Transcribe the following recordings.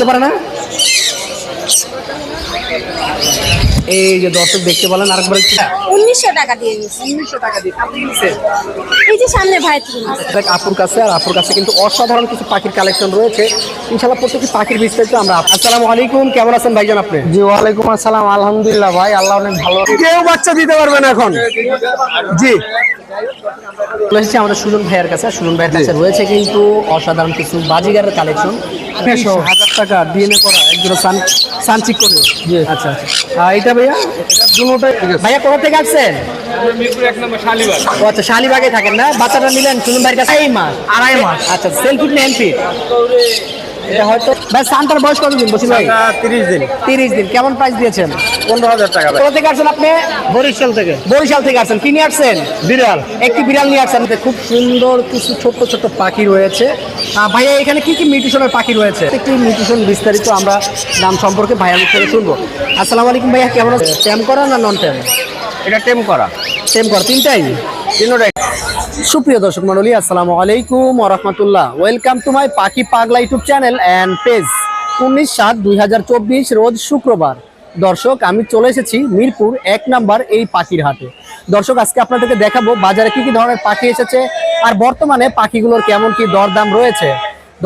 আসতে পারে না? এই যে দর্শক দেখতে পেলেন আরেকবার উনিশশো টাকা দিয়ে উনিশশো টাকা দিয়ে। এই যে সামনে ভাই। দেখ আপুর কাছে আর আপুর কাছে কিন্তু অসাধারণ কিছু পাখির কালেকশন রয়েছে। ইনশাল্লাহ প্রত্যেকটি পাখির বিস্তারিত আমরা আসসালামু আলাইকুম কেমন আছেন ভাইজান আপনি? জি ওয়ালাইকুম আসসালাম আলহামদুলিল্লাহ ভাই আল্লাহ অনেক ভালো কেউ বাচ্চা দিতে পারবেন এখন। জি। চলে এসেছি আমাদের সুজন ভাইয়ের কাছে। সুজন ভাইয়ের কাছে রয়েছে কিন্তু অসাধারণ কিছু বাজিগারের কালেকশন হাজার টাকা ডিএনএ করা একজন সান সানচিক করে জি। আচ্ছা আচ্ছা। আর এটা ভাইয়া? দুটোটাই ভাইয়া কোথা থেকে আসছেন? ও আচ্ছা শালিবাগে থাকেন না? বাচ্চাটা নিলেন সুজন ভাইয়ের কাছে? এই মাস আড়াই মাস। আচ্ছা সেলফিট না এমপি এটা হয়তো ভাই সানটার বয়স কতদিন বসিল ভাই? তিরিশ দিন। তিরিশ দিন। কেমন প্রাইস দিয়েছেন? পনেরো হাজার টাকা কোথা থেকে আসছেন আপনি? বরিশাল থেকে। বরিশাল থেকে আসছেন। কি নিয়ে আসছেন? বিড়াল। একটি বিড়াল নিয়ে আসছেন। খুব সুন্দর কিছু ছোট্ট ছোট্ট পাখি রয়েছে। ভাইয়া এখানে কি কি মিউটিশনের পাখি রয়েছে? একটি মিউটিশন বিস্তারিত আমরা নাম সম্পর্কে ভাইয়ার থেকে শুনব। আসসালামু আলাইকুম ভাইয়া কেমন আছেন? ট্যাম করা না নন ট্যাম এটা টেম করা। টেম করা। তিনটাই? তিনটাই। সুপ্রিয় দর্শক মন্ডলী আসসালামু আলাইকুম রহমতুল্লাহ। ওয়েলকাম টু মাই পাখি পাগলা ইউটিউব চ্যানেল অ্যান্ড পেজ উনিশ সাত দুই রোজ শুক্রবার। দর্শক, আমি চলে এসেছি মিরপুর এক নাম্বার এই পাখির হাটে। দর্শক, আজকে আপনাদেরকে দেখাবো বাজারে কি কি ধরনের পাখি এসেছে আর বর্তমানে পাখিগুলোর কেমন কি দরদাম রয়েছে।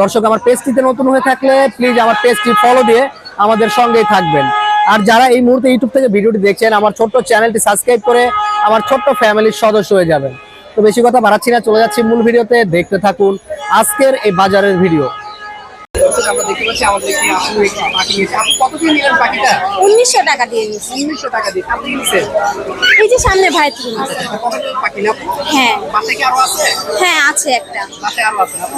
দর্শক, আমার পেজটিতে নতুন হয়ে থাকলে প্লিজ আমার পেজটি ফলো দিয়ে আমাদের সঙ্গেই থাকবেন। আর যারা এই মুহূর্তে ইউটিউব থেকে ভিডিওটি দেখছেন, আমার ছোট্ট চ্যানেলটি সাবস্ক্রাইব করে আমার ছোট্ট ফ্যামিলির সদস্য হয়ে যাবেন। তো বেশি কথা বাড়াচ্ছি না চলে যাচ্ছি মূল ভিডিওতে দেখতে থাকুন আজকের এই বাজারের ভিডিও। আমরা দেখতে পাচ্ছি আমাদের একটি আপু একটি পাখি নিয়েছে আপু কত দিয়ে নিলেন পাখিটা? উনিশশো টাকা দিয়ে নিচ্ছি উনিশশো টাকা দিয়ে। আপনি নিয়েছেন এই যে সামনে ভাই পাখি না হ্যাঁ। বাসায় কি আরও আছে? হ্যাঁ আছে একটা। বাসায় আরও আছে আপু?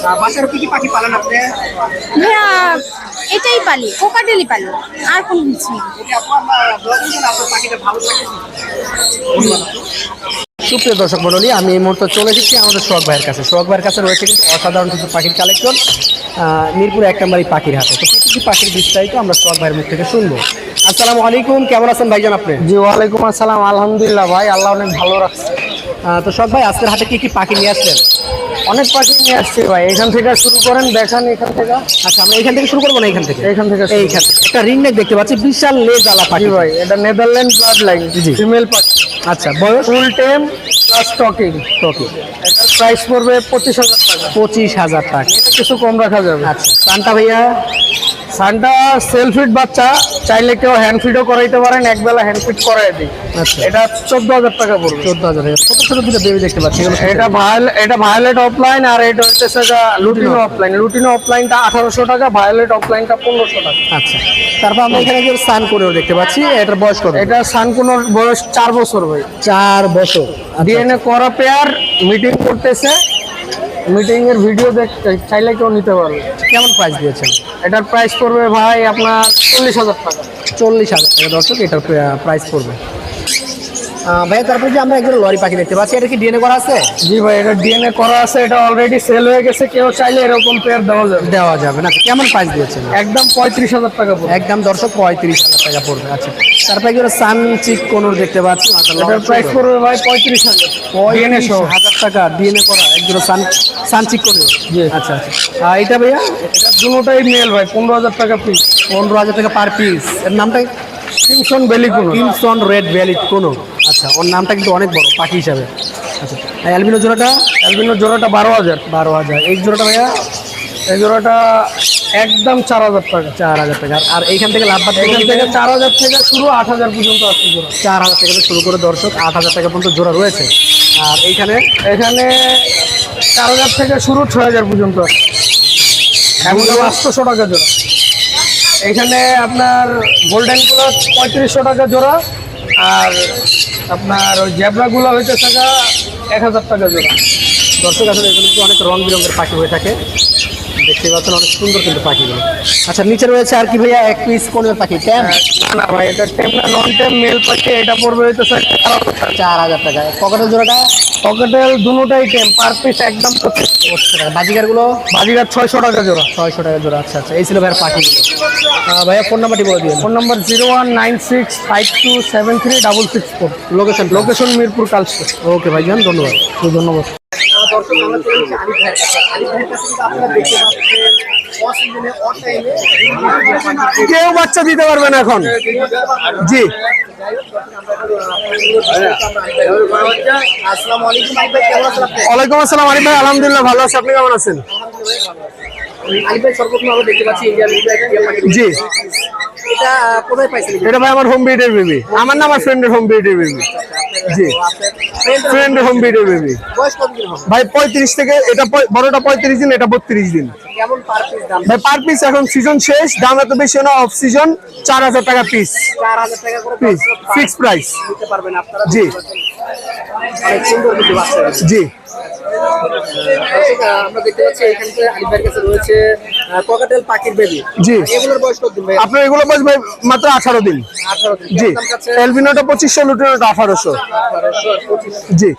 আহ, বাসায় আরও কি কি পাখি পালেন আপনি? ভাইয়া এটাই পালি কোকাটেলি পালি। আর কোনো কিছু না আপু আমরা আপনার পাখিটা ভালো থাকে সুপ্রিয় দর্শক মন্ডলী আমি এই মুহূর্তে চলে এসেছি আমাদের সোহাগ ভাইয়ের কাছে। সোহাগ ভাইয়ের কাছে রয়েছে কিন্তু অসাধারণ কিছু পাখির কালেকশন মিরপুর এক নম্বরই পাখির হাতে। তো প্রতিটি পাখির বিস্তারিত আমরা সোহাগ ভাইয়ের মুখ থেকে শুনব। আসসালামু আলাইকুম কেমন আছেন ভাইজান আপনি? জি ওয়ালাইকুম আসসালাম আলহামদুলিল্লাহ ভাই আল্লাহ অনেক ভালো রাখছে। তো সোহাগ ভাই আজকের হাতে কি কি পাখি নিয়ে আসলেন অনেক পাখি নিয়ে আসছে ভাই এখান থেকে শুরু করেন দেখান এখান থেকে। আচ্ছা আমরা এখান থেকে শুরু করব না এখান থেকে? এখান থেকে এইখান থেকে। একটা রিং নেক দেখতে পাচ্ছি বিশাল লেজ আলা পাখি। ভাই এটা নেদারল্যান্ড ব্লাড লাইন জি। ফিমেল পাখি। আচ্ছা বয়স? ফুল টেম প্লাস টকিং ওকে প্রাইস পড়বে পঁচিশ হাজার টাকা। পঁচিশ হাজার টাকা। কিছু কম রাখা যাবে। আচ্ছা সান্টা ভাইয়া? সানটা সেলফ ফিট বাচ্চা চাইলে কেউ হ্যান্ড ফিটও করাইতে পারেন একবেলা হ্যান্ড ফিট করাই দিই। আচ্ছা। এটা চোদ্দ হাজার টাকা পড়বে। চোদ্দ হাজার ছোট ছোট দুটো বেবি দেখতে পাচ্ছি এটা ভায়োল এটা ভায়োলেট অফলাইন আর এটা হচ্ছে লুটিনো অফলাইন লুটিনো অফলাইনটা আঠারোশো টাকা ভায়োলেট অফলাইনটা পনেরোশো টাকা। আচ্ছা। তারপর আমরা এখানে যে সান করেও দেখতে পাচ্ছি এটার বয়স কত? এটা সানকুনোর বয়স চার বছর ভাই। চার বছর। ডিএনএ করা পেয়ার মিটিং করতেছে। মিটিং এর ভিডিও দেখতে চাইলে কেউ নিতে পারবে। কেমন প্রাইস দিয়েছেন? এটার প্রাইস পড়বে ভাই আপনার চল্লিশ হাজার টাকা। চল্লিশ হাজার টাকা দর্শক এটার প্রাইস পড়বে। ভাইয়া তারপরে যে আমরা একজন লরি পাখি দেখতে পাচ্ছি এটা কি ডিএনএ করা আছে? জি ভাই এটা ডিএনএ করা আছে এটা অলরেডি সেল হয়ে গেছে কেউ চাইলে এরকম পেয়ার দেওয়া যাবে। দেওয়া যাবে না। কেমন প্রাইস দিয়েছেন? একদম পঁয়ত্রিশ হাজার টাকা পড়বে। একদম দর্শক পঁয়ত্রিশ হাজার টাকা পড়বে। আচ্ছা তারপরে সান চিক কোনোর দেখতে পাচ্ছি এটার প্রাইস। পড়বে ভাই পঁয়ত্রিশ হাজার। ডিএনএ পঁয়ত্রিশ সহ টাকা ডিএনএ করা একজন সান সান চিক কোনোর জি। আচ্ছা আচ্ছা। আর এটা ভাইয়া? এটা দুটোটাই মেল ভাই পনেরো হাজার টাকা পিস পনেরো হাজার টাকা পার পিস এর নামটা কিমসন বেলি কোনো কিমসন রেড ভ্যালি কোনো আচ্ছা ওর নামটা কিন্তু অনেক বড় পাখি হিসাবে। আচ্ছা আর অ্যালবিনো জোড়াটা? অ্যালবিনো জোড়াটা বারো হাজার। বারো হাজার। এই জোড়াটা ভাইয়া? এই জোড়াটা একদম চার হাজার টাকা। চার হাজার টাকা। আর- এইখান থেকে লাভ এখান থেকে চার হাজার থেকে শুরু আট হাজার পর্যন্ত আসছে জোড়া। চার হাজার থেকে শুরু করে দর্শক আট হাজার টাকা পর্যন্ত জোড়া রয়েছে। আর এইখানে, এখানে চার হাজার থেকে শুরু ছয় হাজার পর্যন্ত। এমন পাঁচশোশো টাকা জোড়া। এখানে আপনার গোল্ডেন গোল্ডেনগুলো পঁয়ত্রিশশো টাকা জোড়া, আর আপনার ওই জ্যাবরাগুলো হয়েছে থাকা এক হাজার টাকা জোড়া। দর্শক, আসলে এগুলো অনেক রং বেরঙের পাখি হয়ে থাকে। দেখতে পাচ্ছেন অনেক সুন্দর কিন্তু পাখিগুলো। আচ্ছা নিচে রয়েছে আর কি ভাইয়া এক পিস কোনের পাখি? ট্যাম না ভাই এটা টেম না নন টেম মেল পাখি এটা পড়বে থাকে চার হাজার টাকা। পকেটের জোড়াটা? পকেটেল দুটোটাই টেম পার পিস একদম বাজিগারগুলো? বাজিঘাট ছয়শো টাকা জোড়া। ছয়শো টাকা জোড়া আচ্ছা আচ্ছা। এই ছিল ভাইয়ার পাখিগুলো। ভাইয়া ফোন নাম্বারটি বলে দিন phone number zero one nine six five two seven three double six four location location Mirpur কালসে। Okay ভাইজান ধন্যবাদ। ধন্যবাদ। দর্শক আমরা চলে এসেছি আলিফ ভাইয়ের কাছে। আলিফ ভাইয়ের কাছে কিন্তু আপনারা দেখতে পাচ্ছেন অসিজনে অটাইমে কেউ বাচ্চা দিতে পারবে না এখন। জি। আলিফ ওয়ালাইকুম আসসালাম আরিফ ভাই। আলহামদুলিল্লাহ ভালো আছি। আপনি কেমন আছেন? আলিফ ভাই সর্বপ্রথম আমরা দেখতে পাচ্ছি ইন্ডিয়ান জি। এটা কোথায় পাইছিলেন এটা ভাই আমার হোম বেবি আমার না আমার ফ্রেন্ডের হোম বিটের বেবি জি। ফ্রেন্ডের হোম ভিডিও বেবি ভাই পঁয়ত্রিশ থেকে এটা বড়টা পঁয়ত্রিশ দিন এটা বত্রিশ দিন। ভাই পার পিস এখন সিজন শেষ দাম এত বেশি না অফ সিজন চার হাজার টাকা পিস পিস ফিক্স প্রাইস দিতে পারবেন আপনারা জি। জি। আমরা দেখতে পাচ্ছি এখানে যে কাছে রয়েছে ককাটেল পাখির বেবি জি। এগুলোর বয়স কতদিন ভাই? আপনার এগুলো বয়স ভাই মাত্র আঠারো দিন। আঠারো দিন। জি? এলবিনোটা লুটিনোটা। জি।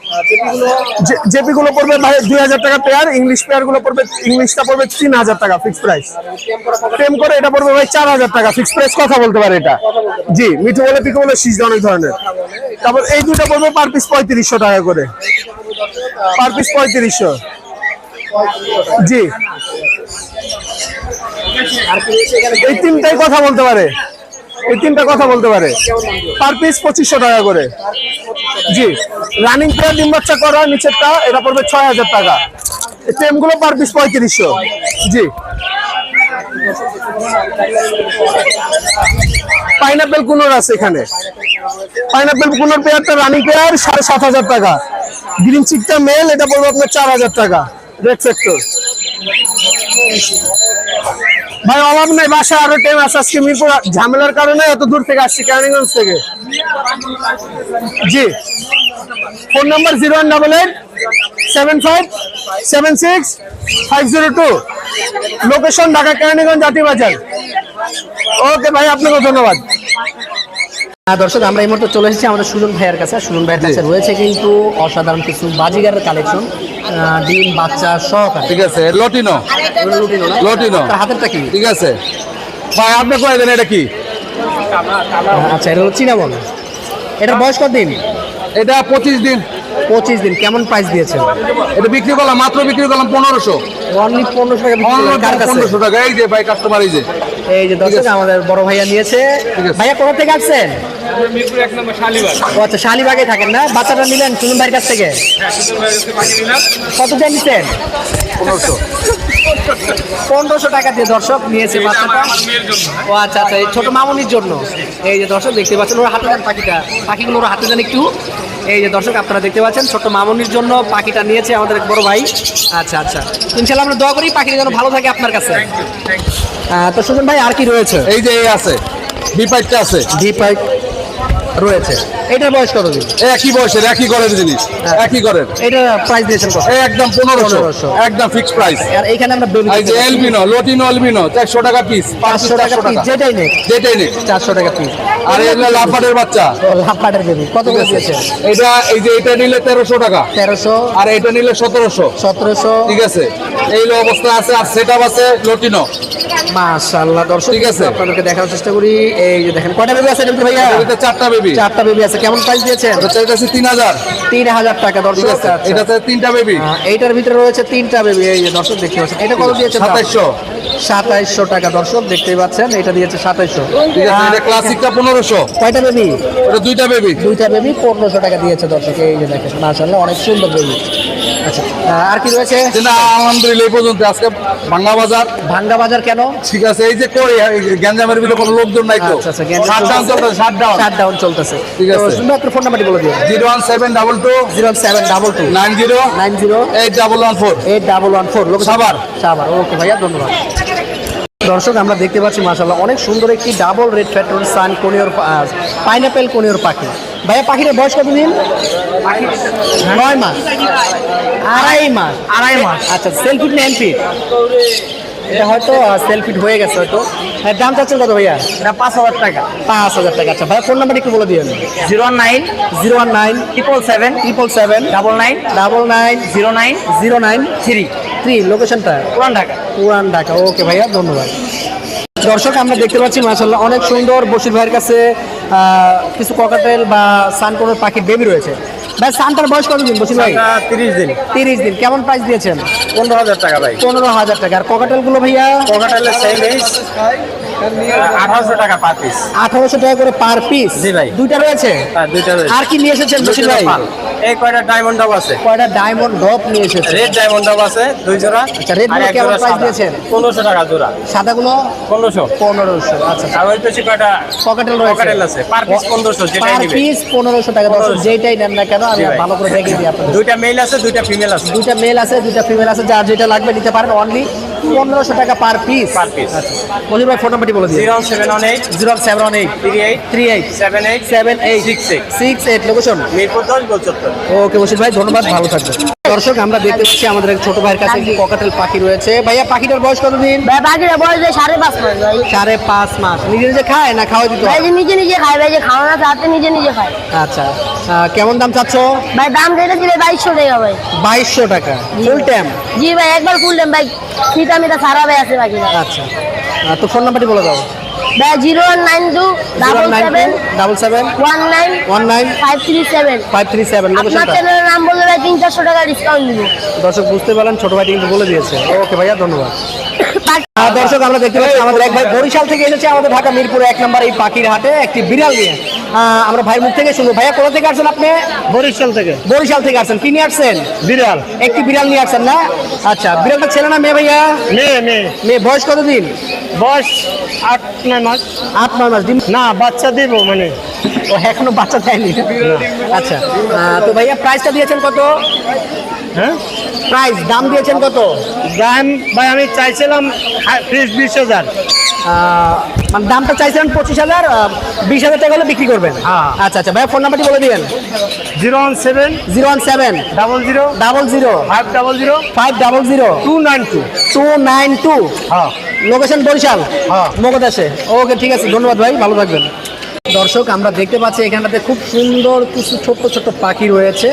জেপি গুলো পড়বে ভাই টাকা পেয়ার ইংলিশ পেয়ারগুলো পড়বে ইংলিশটা পড়বে তিন হাজার টাকা ফিক্স প্রাইস টেম টেম করে এটা পড়বে ভাই চার হাজার টাকা ফিক্স প্রাইস কথা বলতে পারে এটা। জি মিঠু বলে পিকো বলে সিজ অনেক ধরনের। তারপর এই দুটো পড়বে পার পিস পঁয়ত্রিশশো টাকা করে। পার পিস পঁয়ত্রিশশো। জি। এই তিনটাই কথা বলতে পারে। এই তিনটা কথা বলতে পারে। পার পিস পঁচিশশো টাকা করে। জি। রানিং প্লেয়ার ডিম বাচ্চা করা, নিচেরটা, এটা পড়বে ছয় হাজার টাকা। টেমগুলো পার পিস পঁয়ত্রিশশো। জি। পাইনাপেল কুনোর আছে এখানে। পাইনাপেল কুনোর পেয়ারটা রানিং পেয়ার সাড়ে সাত হাজার টাকা। গ্রিন চিকটা মেল এটা পড়বে আপনার চার হাজার টাকা। রেড সেক্টর ভাই, অভাব নাই বাসা আরও টেম আছে আজকে মিরপুর। ঝামেলার কারণে এত দূর থেকে আসছি, কেরানীগঞ্জ থেকে। জি। Phone number zero one double eight, seven five, seven six, five zero two. Location Dhaka, Keraniganj জাতি বাজার। ওকে ভাই আপনাকে ধন্যবাদ। হ্যাঁ, দর্শক আমরা এই মুহূর্তে চলে এসেছি আমাদের সুজন ভাইয়ের কাছে। সুজন ভাইয়ের কাছে রয়েছে কিন্তু অসাধারণ কিছু বাজিগারের কালেকশন ডিম বাচ্চা সহকারে। ঠিক আছে লটিনো। লুটিনো হাতেরটা কি? ঠিক আছে। ভাই আপনি কয়ে দেন এটা কি? আচ্ছা এটা হলো চিনামন এটার বয়স কত দিন? এটা পঁচিশ দিন। পঁচিশ দিন। কেমন প্রাইস দিয়েছেন? এটা বিক্রি করলাম মাত্র বিক্রি করলাম পনেরোশো। অনলি পনেরোশো টাকা পনেরোশো টাকা। এই যে ভাই কাস্টমার এই যে। এই যে দর্শক আমাদের বড় ভাইয়া নিয়েছে। ভাইয়া কোথা থেকে আসছেন? ও আচ্ছা শালিবাগে থাকেন না? বাচ্চাটা নিলেন সুজন ভাইয়ের কাছ থেকে? কত দিয়ে নিচ্ছেন পনেরোশো। পনেরোশো টাকা দিয়ে দর্শক নিয়েছে বাচ্চাটা। ও আচ্ছা আচ্ছা এই ছোট মামনির জন্য। এই যে দর্শক দেখতে পাচ্ছেন ওরা হাতে দেন পাখিটা। পাখিগুলো ওরা হাতে দেন একটু এই যে দর্শক আপনারা দেখতে পাচ্ছেন ছোট্ট মামনির জন্য পাখিটা নিয়েছে আমাদের এক বড় ভাই। আচ্ছা আচ্ছা। ইনশাল্লাহ আমরা দোয়া করি পাখিটা যেন ভালো থাকে আপনার কাছে। তো সুজন ভাই আর কি রয়েছে? এই যে এই আছে বিপাইটটা আছে। ভি পাইপ রয়েছে। এটার বয়স কত দিন? একই বয়সের একই ঘরের জিনিস একই ঘরের এটা প্রাইস দিয়েছেন কত? একদম পনেরোশো একদম ফিক্সড প্রাইস আর এইখানে আমরা বেবি এই যে এলবিনো লটিনো এলবিনো চারশো টাকা পিস পাঁচশো টাকা পিস যেটাই নেই যেটাই নেই চারশো টাকা পিস আর এগুলো লাফাটের বাচ্চা। লাফাটের বেবি কত করে দিয়েছেন? এটা এই যে এটা নিলে তেরোশো টাকা। তেরোশো। আর এটা নিলে সতেরোশো। সতেরোশো। ঠিক আছে। এই অবস্থা আছে আর সেট আছে লটিনো মাশাআল্লাহ দর্শক ঠিক আছে। আপনাদেরকে দেখানোর চেষ্টা করি। এই যে দেখেন কয়টা বেবি আছে ভাইয়া? এটা চারটা বেবি চারটা বেবি আছে কেমন প্রাইস দিয়েছেন? এটা চাইতেছে তিন হাজার। তিন হাজার টাকা দর্শক এটা আচ্ছা। এটাতে তিনটা বেবি এইটার ভিতরে রয়েছে তিনটা বেবি এই যে দর্শক দেখতে পাচ্ছেন এটা কত দিয়েছে সাতাইশশো। সাতাইশশো টাকা দর্শক দেখতেই পাচ্ছেন এটা দিয়েছে সাতাইশশো। এটা ক্লাসিকটা পনেরোশো। কয়টা বেবি এটা দুইটা বেবি দুইটা বেবি পনেরোশো টাকা দিয়েছে দর্শক। এই যে দেখেন মাশাআল্লাহ অনেক সুন্দর বেবি আচ্ছা আর কি রয়েছে? আলহামদুলিল্লাহ এই পর্যন্ত। আজকে ভাঙ্গা বাজার। ভাঙ্গা বাজার কেন? ঠিক আছে এই যে যে গ্যাঞ্জামের ভিতরে কোনো লোকজন নাই তো? আচ্ছা আচ্ছা ডাউন চলতেছে। চলতেছে ঠিক আছে। শুধু আপনার ফোন নাম্বারটি বলে দিন zero one seven double two. Zero seven double two. Nine zero. Nine zero. Eight double one four. Eight double one four. লোক সাভার। সাবার ওকে ভাইয়া ধন্যবাদ। দর্শক আমরা দেখতে পাচ্ছি মাশাল্লাহ অনেক সুন্দর একটি double red factory sun conure pineapple conure পাখি। ভাইয়া পাখিটার বয়স কত দিন নয় মাস। আড়াই মাস। আড়াই মাস। আচ্ছা সেলফিট না এটা হয়তো সেলফিট হয়ে গেছে হয়তো। হ্যাঁ দাম চাচ্ছেন কত ভাইয়া? এটা পাঁচ হাজার টাকা। পাঁচ হাজার টাকা। আচ্ছা ভাইয়া ফোন নাম্বার একটু বলে দিন zero one nine zero one nine triple seven triple seven double nine double nine zero nine zero nine three. Three লোকেশনটা পুরান ঢাকা। পুরান ঢাকা। ওকে ভাইয়া ধন্যবাদ। দর্শক আমরা দেখতে পাচ্ছি মাসাল্লাহ অনেক সুন্দর বসির ভাইয়ের কাছে কিছু ককাটেল বা সানকোনের পাখির বেবি রয়েছে। ভাই সানটার বয়স কতদিন বসির ভাই? তিরিশ দিন। তিরিশ দিন। কেমন প্রাইস দিয়েছেন? পনেরো হাজার টাকা ভাই। পনেরো হাজার টাকা। আর ককাটেলগুলো ভাইয়া? কোকাটালের সেম এইজ আঠারোশো টাকা পার পিস আঠারোশো টাকা করে পার পিস জি ভাই। দুইটা রয়েছে? হ্যাঁ দুইটা রয়েছে। আর কি নিয়ে এসেছেন বসির ভাই? এই কয়টা ডায়মন্ড ডাব আছে? কয়টা ডায়মন্ড ড্রপ নিয়ে এসেছেন রেড ডায়মন্ড ডাব আছে দুই জোড়া আচ্ছা, আরগুলো কেমন সাদা। দিয়েছেন? পনেরোশো টাকা জোড়া। সাদাগুলো পনেরোশো। পনেরোশো আচ্ছা। আর ওই পেছি কয়টা? পকেটেল রয়েছে। পকেটেল আছে। পার পিস পনেরোশো যেটাই পার পিস পনেরোশো টাকা। দর্শক 1500 যেটাই নেন না কেন আমি ভালো করে দেখে দিই আপনাদের। দুইটা মেল আছে দুইটা ফিমেল আছে। দুইটা মেল আছে দুইটা ফিমেল আছে। যার যেটা লাগবে নিতে পারেন অনলি পনেরোশো টাকা per piece per piece Mojir ভাই ফোন নাম্বারটি বলে দিন। Zero seven one eight. Zero seven eight. Three eight. Three eight. Seven eight. Seven eight. Six eight. Six eight. Location? Mirpur দশ গোলচত্বর। ওকে বসির ভাই ধন্যবাদ। ভালো থাকবেন। দর্শক আমরা দেখতে পাচ্ছি আমাদের এক ছোট ভাইয়ের কাছে একটি ককাটেল পাখি রয়েছে। ভাইয়া পাখিটার বয়স কতদিন? ভাই বয়স ভাই সাড়ে পাঁচ মাস ভাই। সাড়ে পাঁচ মাস। নিজে নিজে খায় না খাওয়া দিতে ভাই? যে নিজে নিজে খায় ভাই যে খাওয়ানো চাতে নিজে নিজে খায়। আচ্ছা। কেমন দাম চাচ্ছ? ভাই দাম যেটা দিলে বাইশশো টাকা ভাই। বাইশশো টাকা। ফুল টাইম জি ভাই একবার ফুল খুললাম ভাই। ফিতা মিতা সারা ভাই আছে বাকি আচ্ছা। তো ফোন নাম্বারটি বলে দাও। Zero one nine two double seven double seven one nine one nine five three seven. Five three seven. আপনার চ্যানেলের নাম বললে ভাই তিন চারশো টাকা ডিসকাউন্ট দিব। দর্শক বুঝতে পারলেন ছোট ভাইটি কিন্তু বলে দিয়েছে। ওকে ভাইয়া ধন্যবাদ। দর্শক আমরা দেখতে পাচ্ছি আমাদের এক ভাই বরিশাল থেকে এসেছে আমাদের ঢাকা মিরপুর এক নম্বর এই পাখির হাটে একটি বিড়াল নিয়ে। আমরা ভাইয়ের মুখ থেকে শুনব। ভাইয়া কোথা থেকে আসছেন আপনি? বরিশাল থেকে। বরিশাল থেকে আসছেন। কি নিয়ে আসছেন? বিড়াল। একটি বিড়াল নিয়ে আসছেন না? আচ্ছা বিড়ালটা ছেলে না মেয়ে ভাইয়া? মেয়ে মেয়ে। মেয়ে বয়স কতদিন? বয়স আট নয় মাস। আট নয় মাস। না বাচ্চা দিব মানে। ও এখনও বাচ্চা দেয়নি। আচ্ছা তো ভাইয়া প্রাইসটা দিয়েছেন কত? হ্যাঁ? প্রাইস দাম দিয়েছেন কত? দাম ভাই আমি চাইছিলাম ফ্রিজ বিশ হাজার। মানে দামটা চাইছিলেন পঁচিশ হাজার বিশ হাজার টাকা হলে বিক্রি করবেন? হ্যাঁ। আচ্ছা আচ্ছা ভাইয়া ফোন নাম্বারটি বলে দিবেন। Zero one seven zero one seven double zero double zero five double zero five double zero two nine two. Two nine two. হ্যাঁ। লোকেশন বরিশাল? হ্যাঁ। মগদাসে ওকে ঠিক আছে ধন্যবাদ ভাই ভালো থাকবেন। দর্শক আমরা দেখতে পাচ্ছি এখানটাতে খুব সুন্দর কিছু ছোট্ট ছোট্ট পাখি রয়েছে।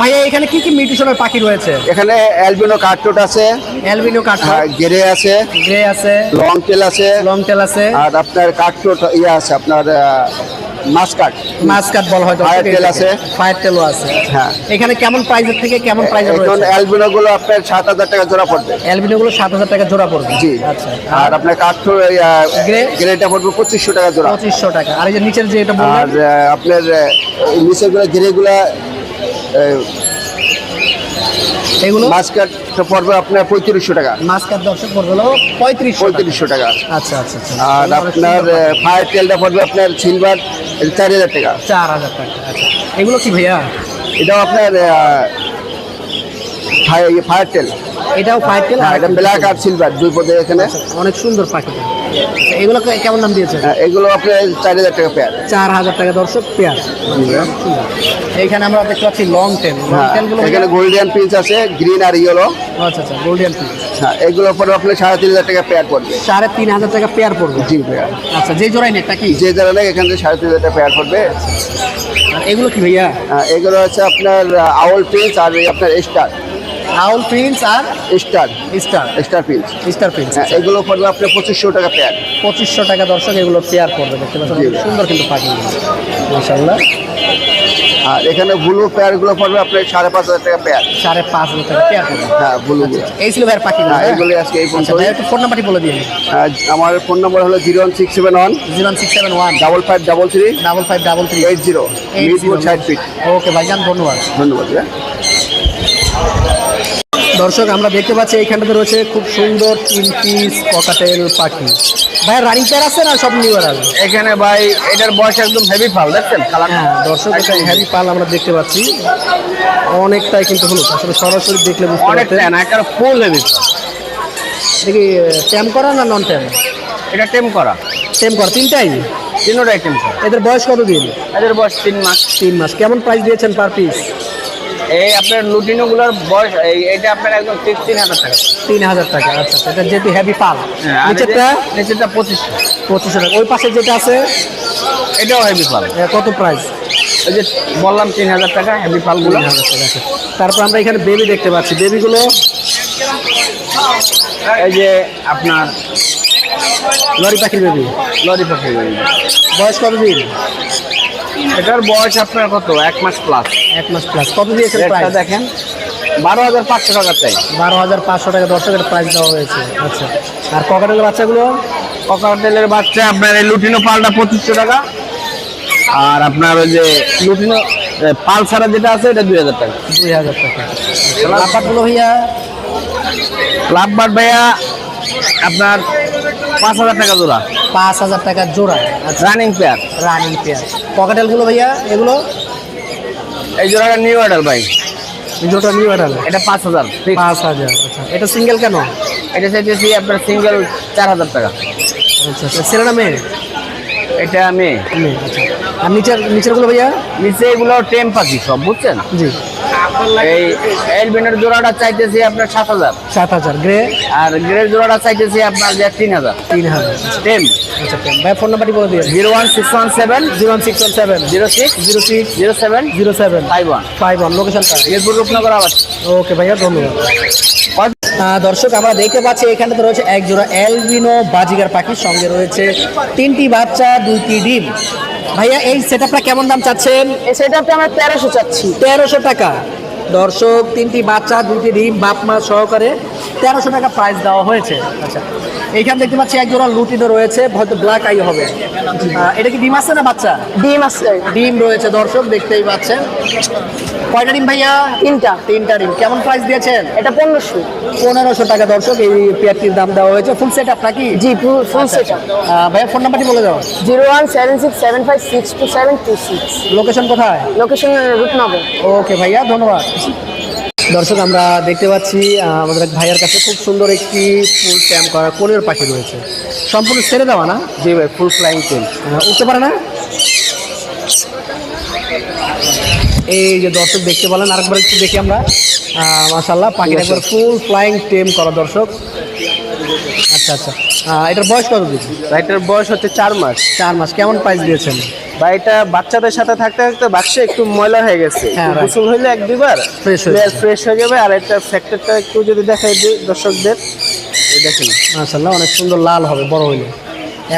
ভাইয়া এখানে কি কি মিউটিশনের পাখি রয়েছে? এখানে অ্যালবিনো কাঠটোট আছে অ্যালবিনো কাঠ গেরে আছে গ্রে আছে। লং টেল আছে লং টেল আছে। আর আপনার কাঠটোট ইয়ে আছে আপনার মাসকাট মাসকাট বল হয়তো ফায়ার টেল আছে। ফায়ার টেলও আছে। হ্যাঁ। এখানে কেমন প্রাইজের থেকে কেমন প্রাইসের এখন অ্যালবিনো গুলো আপনার সাত হাজার টাকা জোড়া পড়বে। অ্যালবিনো গুলো সাত হাজার টাকা জোড়া পড়বে? জি। আচ্ছা। আর আপনার কাঠ গ্রে গ্রেটা পড়বে পঁচিশশো টাকা জোড়া। পঁচিশশো টাকা। আর এই যে নিচের যে এটা আর আপনার নিচেরগুলো গেরে গুলা এগুলো? মাসকাটটা পড়বে আপনার পঁয়ত্রিশশো টাকা। মাসকাট দর্শক পড়বে হলো পঁয়ত্রিশশো পঁয়ত্রিশশো টাকা। আচ্ছা আচ্ছা আচ্ছা। আর আপনার ফায়ার টেলটা পড়বে আপনার সিলভার চার হাজার টাকা। চার হাজার টাকা আচ্ছা। এগুলো কি ভাইয়া? এটাও আপনার ফায়ার টেল এটাও ফায়ার টেল হ্যাঁ এটা ব্ল্যাক আর সিলভার দুই পদে এখানে। অনেক সুন্দর পাখি এগুলো কেমন দাম দিয়েছে হ্যাঁ, এগুলো আপনার চার হাজার টাকা পেয়ার। চার হাজার টাকা দর্শক পেয়ার। এইখানে আমরা দেখতে পাচ্ছি লং টেন হ্যাঁ এখানে গোল্ডেন পিস আছে গ্রিন আর ইয়েলো আচ্ছা আচ্ছা গোল্ডেন পিস হ্যাঁ এগুলো পরে আপনার সাড়ে তিন হাজার টাকা পেয়ার পড়বে। সাড়ে তিন হাজার টাকা পেয়ার পড়বে? জি পেয়ার। আচ্ছা যে জোড়াই নেটটা কি? যে যারা নেই এখান থেকে সাড়ে তিন হাজার টাকা পেয়ার পড়বে। এগুলো কি ভাইয়া? হ্যাঁ, এগুলো হচ্ছে আপনার আউল প্রিন্স আর আপনার স্টার আউল প্রিন্স আর star. Star. Star prince star prince হ্যাঁ এগুলো পড়বে আপনার পঁচিশশো টাকা পেয়ার পঁচিশশো টাকা দর্শক এগুলো পেয়ার পড়বে দেখতে পাচ্ছেন। সুন্দর কিন্তু পাখি মাশাআল্লাহ আর এখানে ব্লু পেয়ারগুলো পড়বে আপনার সাড়ে পাঁচ হাজার টাকা পেয়ার সাড়ে পাঁচ হাজার টাকা পেয়ার হ্যাঁ ব্লুগুলো এই ছিল ভাইয়ের পাখি হ্যাঁ এগুলো আজকে এই আচ্ছা পর্যন্ত একটু ফোন নাম্বারটি বলে দিন। আমার ফোন নম্বর হলো zero one six seven one zero one six seven one double five double three double five double three eight zero eight Mirpur side fit okay ভাইজান ধন্যবাদ। ধন্যবাদ হ্যাঁ। দর্শক আমরা দেখতে পাচ্ছি এইখানটাতে রয়েছে খুব সুন্দর তিন পিস ককাটেল পাখি ভাই রানিং পেয়ার আছে না সব নিউয়ার আছে এখানে ভাই এটার বয়স একদম হেভি ফাল দেখছেন? হ্যাঁ দর্শক এটা হ্যাভি পাল আমরা দেখতে পাচ্ছি। অনেকটাই কিন্তু হলুদ আসলে সরাসরি দেখলে বুঝতে পারতেন। একটা ফুল হেভি দেখি ট্যাম করা না নন ট্যাম এটা টেম করা। টেম করা তিনটাই? তিনোটাই টেম করা। এদের বয়স কতদিন? এদের বয়স তিন মাস। তিন মাস। কেমন প্রাইস দিয়েছেন পার পিস এই আপনার লুটিনো গুলোর বয়স এই এটা আপনার একদম তিন হাজার টাকা। তিন হাজার টাকা আচ্ছা আচ্ছা এটা যেহেতু হ্যাভি পাল। হ্যাঁ, নিচেরটা? নিচেরটা পঁচিশশো। পঁচিশশো টাকা। ওই পাশে যেটা আছে? এটাও হেভি পাল। কত প্রাইস ওই যে বললাম তিন হাজার টাকা হেভি পালগুলো। তিন হাজার টাকা তারপর আমরা এখানে বেবি দেখতে পাচ্ছি। বেবিগুলো এই যে আপনার লরি পাখির বেবি লরি পাখি বয়স কতদিন? এটার বয়স আপনার কত? এক মাস প্লাস এক মাস প্লাস কত দিয়েছেন প্রাইস দেখেন। বারো হাজার পাঁচশো টাকা চাই বারো হাজার পাঁচশো টাকা দর্শকের প্রাইস দেওয়া হয়েছে। আচ্ছা। আর ককাটেলের বাচ্চাগুলো? ককাটেলের বাচ্চা আপনার এই লুটিনো পালটা পঁচিশশো টাকা। আর আপনার ওই যে লুটিনো পাল ছাড়া যেটা আছে এটা দুই হাজার টাকা। দুই হাজার টাকা। লাপাটগুলো ভাইয়া? লাভবার ভাইয়া আপনার পাঁচ হাজার টাকা জোড়া? পাঁচ হাজার টাকা জোড়া। রানিং পেয়ার রানিং পেয়ার পকেটেলগুলো ভাইয়া এগুলো? এই জোড়াটা নিউ অর্ডার ভাই। দুটো নিউ অ্যাডাল এটা পাঁচ হাজার পাঁচ হাজার আচ্ছা। এটা সিঙ্গেল কেন? এটা চাইতেছি আপনার সিঙ্গেল চার হাজার টাকা। আচ্ছা আচ্ছা। ছেলে না মেয়ে? এটা মেয়ে। আচ্ছা। আর নিচের নিচেরগুলো ভাইয়া? নিচে এগুলো টেম পাখি সব বুঝছেন? জি। এই এলবিনের জোড়াটা চাইতেছি আপনার সাত হাজার। সাত হাজার গ্রে আর গ্রের জোড়াটা চাইতেছি আপনার যে তিন হাজার। তিন হাজার। আচ্ছা ফোন নাম্বারটি বলে zero one six one seven. Zero one six one seven. Zero six. Zero six. Zero seven. Zero seven. Five one. Five one লোকেশনটা মিরপুর রূপনগর আবার ওকে ভাইয়া ধন্যবাদ। দর্শক আমরা দেখতে পাচ্ছি এখানে তো রয়েছে এক জোড়া অ্যালবিনো বাজিগার পাখির সঙ্গে রয়েছে তিনটি বাচ্চা দুইটি ডিম। ভাইয়া এই সেটআপটা কেমন দাম চাচ্ছেন? এই সেটআপটা আমরা তেরোশো চাচ্ছি। তেরোশো টাকা। দর্শক তিনটি বাচ্চা দুটি ডিম বাপ মা সহকারে তেরোশো টাকা প্রাইস দেওয়া হয়েছে। আচ্ছা এইখানে দেখতে পাচ্ছি এক জোড়া লুটিনো রয়েছে হয়তো ব্ল্যাক আই হবে। এটা কি ডিম আছে না বাচ্চা? ডিম আছে। ডিম রয়েছে দর্শক দেখতেই পাচ্ছেন। কয়টা ডিম ভাইয়া? তিনটা। তিনটা ডিম। কেমন প্রাইস দিয়েছেন? এটা পনেরোশো। পনেরোশো টাকা দর্শক এই পেয়ারটির দাম দেওয়া হয়েছে। ফুল সেট আপ নাকি? জি ফুল সেটআপ আহ, ভাইয়া ফোন নাম্বারটি বলে দাও। Zero one seven six seven five six two seven two six. Location কোথায়? লোকেশন রূপনগর। ওকে ভাইয়া ধন্যবাদ। দর্শক আমরা দেখতে পাচ্ছি আমাদের ভাইয়ার কাছে খুব সুন্দর একটি ফুল ট্যাম্প করা কোনের পাখি রয়েছে। সম্পূর্ণ ছেড়ে দেওয়া না জি ভাই ফুল ফ্লাইং টেম উঠতে পারে না? এই যে দর্শক দেখতে পেলেন আরেকবার একটু দেখি আমরা। মাশাল্লাহ পাখির একবার ফুল ফ্লাইং টেম করা দর্শক। আচ্ছা আচ্ছা। এটার বয়স কত দিন এটার বয়স হচ্ছে চার মাস। চার মাস। কেমন প্রাইস দিয়েছেন? বা এটা বাচ্চাদের সাথে থাকতে থাকতে বাচ্চা একটু ময়লা হয়ে গেছে হ্যাঁ, একটু. গোসল হইলে এক যাবে। ফ্রেশ হয়ে যাবে আর এটা ফ্যাক্টরটা একটু যদি দেখাই দিই দর্শকদের দেখেন মাসাল্লাহ অনেক সুন্দর লাল হবে বড় হইলে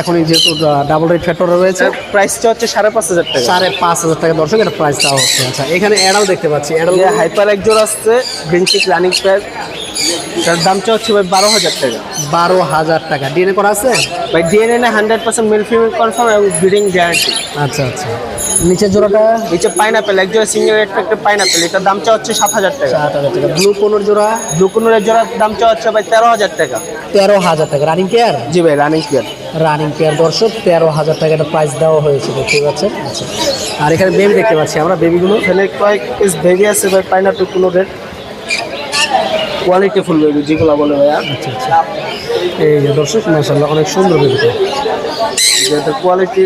এখনই যেহেতু ডাবল রেট ফ্যাক্টর রয়েছে প্রাইসটা হচ্ছে সাড়ে পাঁচ হাজার টাকা। সাড়ে পাঁচ হাজার টাকা দর্শক এটা প্রাইস দেওয়া হচ্ছে আচ্ছা এখানে অ্যাডাল দেখতে পাচ্ছি অ্যাডাল হাইপার এক জোড়া আসছে গ্রিনচিক রানিং প্যাড তার দামটা হচ্ছে ভাই বারো হাজার টাকা। বারো হাজার টাকা। ডিএনএ করা আছে? ভাই ডিএনএ না hundred percent male female confirm এবং ব্রিডিং গ্যারান্টি আচ্ছা আচ্ছা। নিচের জোড়াটা? নিচে পাইনাপেল এক জোড়া সিঙ্গেল একটা পাইনাপেল এটার দামটা হচ্ছে সাত হাজার টাকা। সাত হাজার টাকা। ব্লু পনেরো জোড়া? দুকুনুরের জোড়ার দামটা হচ্ছে ভাই তেরো হাজার টাকা। তেরো হাজার টাকা। রানিং পেয়ার জি ভাই রানিং প্লেয়ার রানিং পেয়ার দর্শক তেরো হাজার টাকা একটা প্রাইস দেওয়া হয়েছে দেখতে পাচ্ছেন? আচ্ছা। আর এখানে বেবি দেখতে পাচ্ছি আমরা বেবিগুলো এখানে কয়েক পিস বেবি আছে ভাই পাই না কোনো রেট কোয়ালিটি ফুল বেবি যেগুলো বলে ভাইয়া। আচ্ছা আচ্ছা। এই যে দর্শক মাসাল্লাহ অনেক সুন্দর বেবিটা যেটা কোয়ালিটি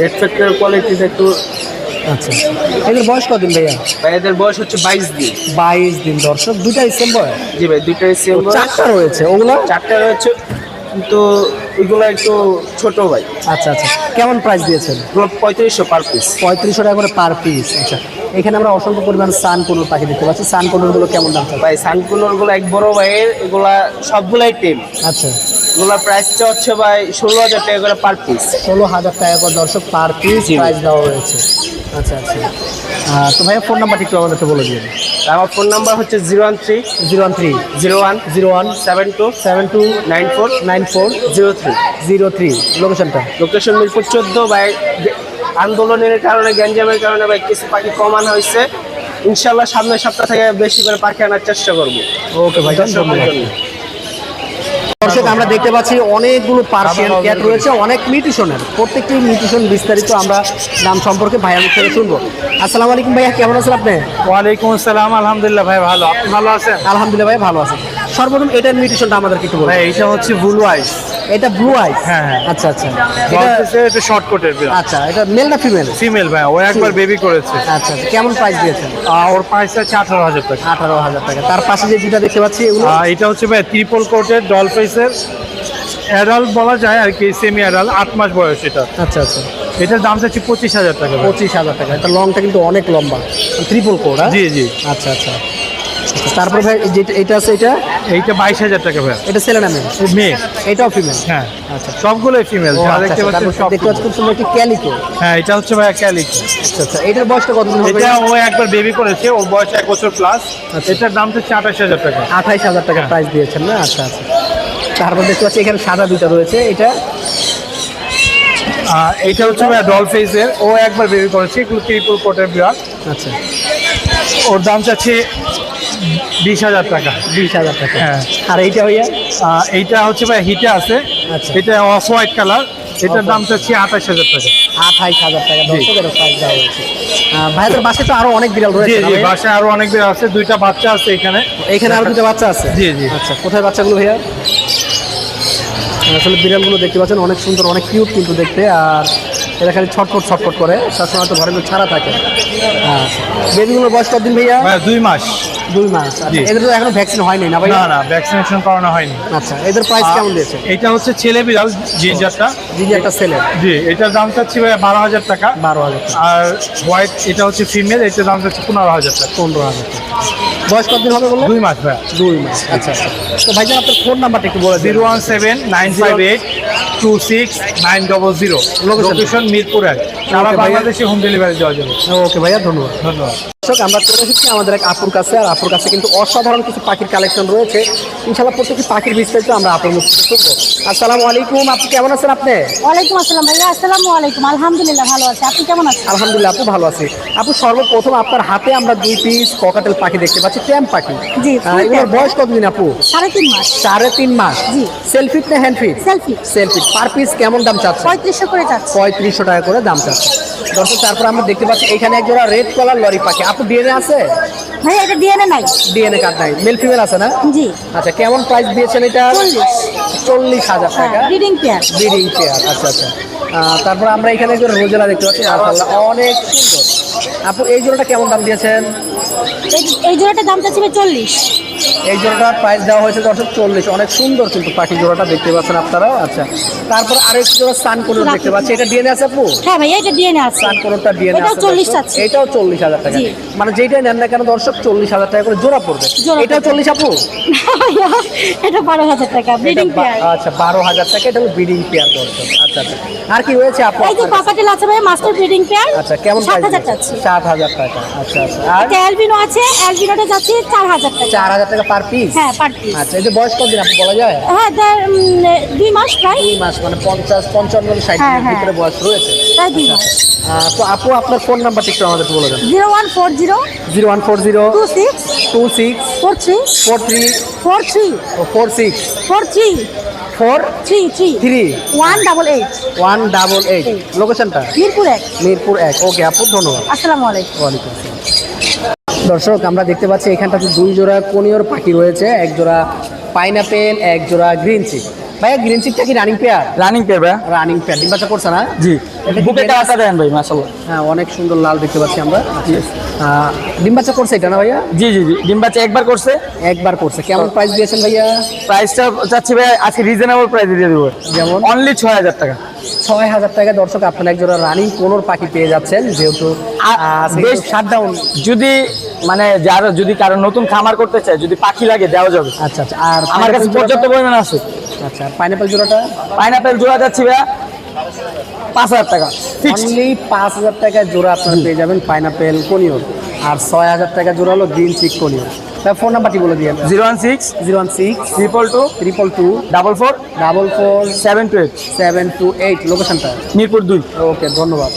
রেড ফ্যাক্টরের কোয়ালিটিটা একটু আচ্ছা। এদের বয়স কদিন ভাইয়া? ভাই এদের বয়স হচ্ছে বাইশ দিন। বাইশ দিন দর্শক দুইটাই সেম বয়স? জি ভাই সেম চারটা রয়েছে ওগুলো? চারটা রয়েছে কিন্তু এগুলো একটু ছোট ভাই। আচ্ছা আচ্ছা। কেমন প্রাইস দিয়েছেন? পঁয়ত্রিশশো পার পিস পঁয়ত্রিশশো টাকা করে পার পিস আচ্ছা। এখানে আমরা অসংখ্য পরিমাণ সান কোনোর পাখি দেখতে পাচ্ছি। সান কোনোরগুলো কেমন দাম ভাই সানকুনোরগুলো এক বড় ভাইয়ের এগুলা সবগুলাই টেম আচ্ছা। এগুলোর প্রাইসটা হচ্ছে ভাই ষোলো হাজার টাকা করে পার পিস ষোলো হাজার টাকা করে দর্শক পার পিস প্রাইস দেওয়া হয়েছে। আচ্ছা আচ্ছা। তো ভাইয়া ফোন নাম্বারটি একটু আমাদেরকে বলে দিন আমার ফোন নাম্বার হচ্ছে zero one three zero one three. Zero one zero one seven two seven two nine four nine four zero three. Zero three. লোকেশনটা লোকেশন মিরপুর চোদ্দ ভাই। আন্দোলনের কারণে গ্যাঞ্জামের কারণে ভাই কিছু পাখি কম আনা হয়েছে। ইনশাল্লাহ সামনের সপ্তাহ থেকে বেশি করে পাখি আনার চেষ্টা করব। ওকে ভাই ধন্যবাদ। দর্শক আমরা দেখতে পাচ্ছি অনেকগুলো পার্সিয়ান ক্যাট রয়েছে অনেক মিউটিশনের প্রত্যেকটি মিউটিশন বিস্তারিত আমরা নাম সম্পর্কে ভাইয়া মুখ থেকে শুনব। আসসালামু আলাইকুম ভাইয়া কেমন আছেন আপনি? ওয়ালাইকুম আসসালাম আলহামদুলিল্লাহ ভাই ভালো। আপনি ভালো আছেন? আলহামদুলিল্লাহ ভাই ভালো আছেন সর্বপ্রথম এটার মিউটিশনটা আমাদেরকে একটু বলুন। এইটা হচ্ছে ব্লু আইস এটা ব্লু আইস হ্যাঁ, হ্যাঁ। আচ্ছা আচ্ছা। এটা এটা শর্ট কোটের আচ্ছা এটা মেল না ফিমেল ফিমেল ভাই ও একবার বেবি করেছে। আচ্ছা আচ্ছা। কেমন প্রাইস দিয়েছেন ওর প্রাইস আছে আঠারো হাজার টাকা। আঠারো হাজার টাকা। তার পাশে যে দুটা দেখতে পাচ্ছি এগুলো? এটা হচ্ছে ভাই ট্রিপল কোটের ডল ফেসের অ্যাডাল্ট বলা যায় আর কি সেমি অ্যাডাল্ট আট মাস বয়স এটা। আচ্ছা আচ্ছা। এটার দাম চাচ্ছি পঁচিশ হাজার টাকা। পঁচিশ হাজার টাকা। এটা লংটা কিন্তু অনেক লম্বা। ট্রিপল কোড জি জি। আচ্ছা আচ্ছা। তারপর ভাই যেটা এটা আছে এটা? এইটা বাইশ হাজার টাকা ভাই। এটা ছেলে নামে মেয়ে? এটাও ফিমেল হ্যাঁ। আচ্ছা। সবগুলোই ফিমেল যা আচ্ছা, দেখতে আচ্ছা, পাচ্ছেন সব দেখতে পাচ্ছি খুব সুন্দর একটি ক্যালিকো হ্যাঁ এটা হচ্ছে ভাইয়া ক্যালিকো আচ্ছা আচ্ছা এটার বয়সটা কতদিন হবে? এটা ও একবার বেবি করেছে ওর বয়স এক বছর প্লাস আচ্ছা। এটার দাম হচ্ছে আঠাশ হাজার টাকা। আঠাইশ হাজার টাকা প্রাইস দিয়েছেন না? আচ্ছা আচ্ছা। তারপর দেখতে পাচ্ছি এখানে সাদা দুইটা রয়েছে। এটা? আর এটা হচ্ছে ভাইয়া ডল ফেসের ও একবার বেবি করেছে এগুলো ত্রিপুল কোটের বিরাট আচ্ছা। ওর দাম চাচ্ছে বিশ হাজার টাকা। বিশ হাজার টাকা। হ্যাঁ। আর এইটা ভাইয়া এইটা হচ্ছে ভাই হিটে আছে। আচ্ছা। এটা অফ হোয়াইট কালার এটার দাম চাচ্ছি আঠাশ হাজার টাকা। আঠাইশ হাজার টাকা। দর্শকের প্রাইস দেওয়া হয়েছে। আহ, ভাইয়াদের বাসে তো আরও অনেক বিড়াল রয়েছে জি বাসায় আরও অনেক বের আছে। দুইটা বাচ্চা আছে এখানে। এখানে আরও দুটো বাচ্চা আছে? জি, জি। আচ্ছা কোথায় বাচ্চাগুলো ভাইয়া? আসলে বিড়ালগুলো দেখতে পাচ্ছেন অনেক সুন্দর অনেক কিউট কিন্তু দেখতে। আর এরা খালি ছটফট ছটফট করে। সবসময় তো ঘরের ছাড়া থাকে আচ্ছা। বেবিগুলোর বয়স কতদিন ভাইয়া? ভাই দুই মাস। দুই মাস। আচ্ছা, এদের তো এখনও ভ্যাকসিন হয়নি না ভাই না না ভ্যাকসিনেশন করানো হয়নি। আচ্ছা এদের প্রাইস কেমন দিয়েছে? এটা হচ্ছে ছেলে বিড়াল জিঞ্জারটা। একটা ছেলে। জি এটার দাম চাচ্ছি ভাই বারো হাজার টাকা। বারো হাজার আর হোয়াইট এটা হচ্ছে ফিমেল এটার দাম চাচ্ছি পনেরো হাজার টাকা। পনেরো হাজার টাকা। বয়স কতদিন হবে বললেন? দুই মাস ভাই দুই মাস আচ্ছা আচ্ছা। তো ভাইজান আপনার ফোন নাম্বারটা একটু বলে zero one seven nine five eight two six nine double zero? Location Mirpur. এক সারা বাংলাদেশে হোম ডেলিভারি দেওয়া যাবে। ওকে ভাইয়া ধন্যবাদ। ধন্যবাদ। দর্শক আমরা চলে এসেছি আমাদের এক আপুর কাছে। আর আপুর কাছে কিন্তু অসাধারণ কিছু পাখির কালেকশন রয়েছে। ইনশাল্লাহ প্রত্যেকটি পাখির বিস্তারিত আমরা আপনার মুখ শুনব। আসসালামু আলাইকুম আপনি কেমন আছেন আপনি? ওয়ালাইকুম আসসালাম ভাইয়া আসসালামু আলাইকুম। আলহামদুলিল্লাহ ভালো আছে। আপনি কেমন আছেন? আলহামদুলিল্লাহ আপু ভালো আছি। আপু সর্বপ্রথম আপনার হাতে আমরা দুই পিস ককাটেল পাখি দেখতে পাচ্ছি ট্যাম পাখি। জি, tam। বয়স কতদিন আপু? সাড়ে তিন মাস। সাড়ে তিন মাস। জি। সেলফিট না হ্যান্ড ফিট সেলফি সেলফিট পার পিস কেমন দাম চাচ্ছে পঁয়ত্রিশশো করে যাচ্ছে পঁয়ত্রিশশো টাকা করে দাম চাচ্ছে দর্শক তারপর আমরা দেখতে পাচ্ছি এখানে এক জোড়া রেড কালার লরি পাখি। আপু ডিএনএ আছে? ভাই এটা ডিএনএ নাই। ডিএনএ কার্ড নাই। মেল ফিমেল আছে না? জি। আচ্ছা কেমন প্রাইস দিয়েছেন এটা? চল্লিশ। চল্লিশ হাজার টাকা। ব্রিডিং পেয়ার ব্রিডিং পেয়ার আচ্ছা আচ্ছা। তারপর আমরা এখানে একজন রোজেলা দেখতে পাচ্ছি মাশাআল্লাহ অনেক সুন্দর। আপু এই জোড়াটা কেমন দাম দিয়েছেন? এই জোড়াটার দাম চাচ্ছি চল্লিশ। এই জোড়াটার প্রাইস দেওয়া হয়েছে দর্শক চল্লিশ। অনেক সুন্দর কিন্তু পাখি জোড়াটা দেখতে পাচ্ছেন আপনারা। আচ্ছা তারপর আরেক জোড়া সান কোনোর দেখতে পাচ্ছি। এটা ডিএনএ আছে আপু? হ্যাঁ ভাইয়া এটা ডিএনএ আছে। সান কোনোরটা ডিএনএ আছে 40 আছে। এটাও চল্লিশ হাজার টাকা। মানে যেটাই নেন না কেন দর্শক চল্লিশ হাজার টাকা করে জোড়া পড়বে। এটাও চল্লিশ আপু? এটা বারো হাজার টাকা ব্রিডিং পেয়ার আচ্ছা বারো হাজার টাকা এটা হলো ব্রিডিং পেয়ার দর্শক। আচ্ছা আচ্ছা। আর কি হয়েছে আপু এই যে? পাকাটেল আছে ভাইয়া মাস্টার ব্রিডিং পেয়ার আচ্ছা কেমন সাত হাজার চাচ্ছি সাত হাজার টাকা আচ্ছা আচ্ছা। আর? অ্যালবিনো আছে অ্যালবিনোটা যাচ্ছে চার হাজার টাকা। চার হাজার টাকা পার পিস হ্যাঁ পার পিস আচ্ছা এই যে বয়স কতদিন আপু বলা যায়? হ্যাঁ দুই মাস প্রায়। দুই মাস মানে পঞ্চাশ পঞ্চান্ন ষাট হ্যাঁ, দিনের হ্যাঁ। ভিতরে বয়স রয়েছে? প্রায় দুই মাস। তো আপু আপনার ফোন নাম্বারটা একটু আমাদের বলে দেন। Zero one four zero zero one four zero two six two six four three four three four three four six four three four three three three one double eight. One double eight. লোকেশনটা? মিরপুর এক। মিরপুর এক। ওকে আপু ধন্যবাদ। আসসালামু আলাইকুম। ওয়ালাইকুম আসসালাম। দর্শক আমরা দেখতে পাচ্ছি এখানটাতে দুই জোড়া কোনিয়র পাখি রয়েছে এক জোড়া পাইনাপেল এক জোড়া গ্রিন চিক ভাইয়া গ্রিন চিকটা কি রানিং পেয়ার রানিং পেয়ার ভাই রানিং পেয়ার ডিম বাচ্চা করছে না? জি বুকে বেড়ে দেন ভাই মাশাআল্লাহ। হ্যাঁ অনেক সুন্দর লাল দেখতে পাচ্ছি আমরা। আহ, ডিম বাচ্চা করছে এটা না ভাইয়া? জি জি জি ডিম বাচ্চা একবার করছে। একবার করছে। কেমন প্রাইস দিয়েছেন ভাইয়া? প্রাইসটা চাচ্ছি ভাই আজকে রিজনেবল প্রাইসে দিয়ে দেবো। যেমন? অনলি ছয় হাজার টাকা। ছয় হাজার টাকা দর্শক আপনারা একজোড়া রানিং কোনোর পাখি পেয়ে যাচ্ছেন যেহেতু শাটডাউন যদি মানে যারা যদি কারও নতুন খামার করতে চায় যদি পাখি লাগে দেওয়া যাবে। আচ্ছা আচ্ছা। আর আমার কাছে পর্যাপ্ত পরিমাণ আছে। আচ্ছা পাইনাপেল জোড়াটা? পাইনাপেল জোড়া যাচ্ছি ভাইয়া। পাঁচ হাজার টাকা। ফিক্সড অনলি পাঁচ হাজার টাকা জোড়া আপনারা পেয়ে যাবেন পাইনাপেল কোনিয়র আর ছয় হাজার টাকা জোড়া হলো গ্রিন চিক কোনিয়র তার ফোন নাম্বারটি বলে দিয়ে zero one six zero one six triple two triple two double four double four seven two eight. Seven two eight লোকেশনটা মিরপুর দুই। ওকে ধন্যবাদ।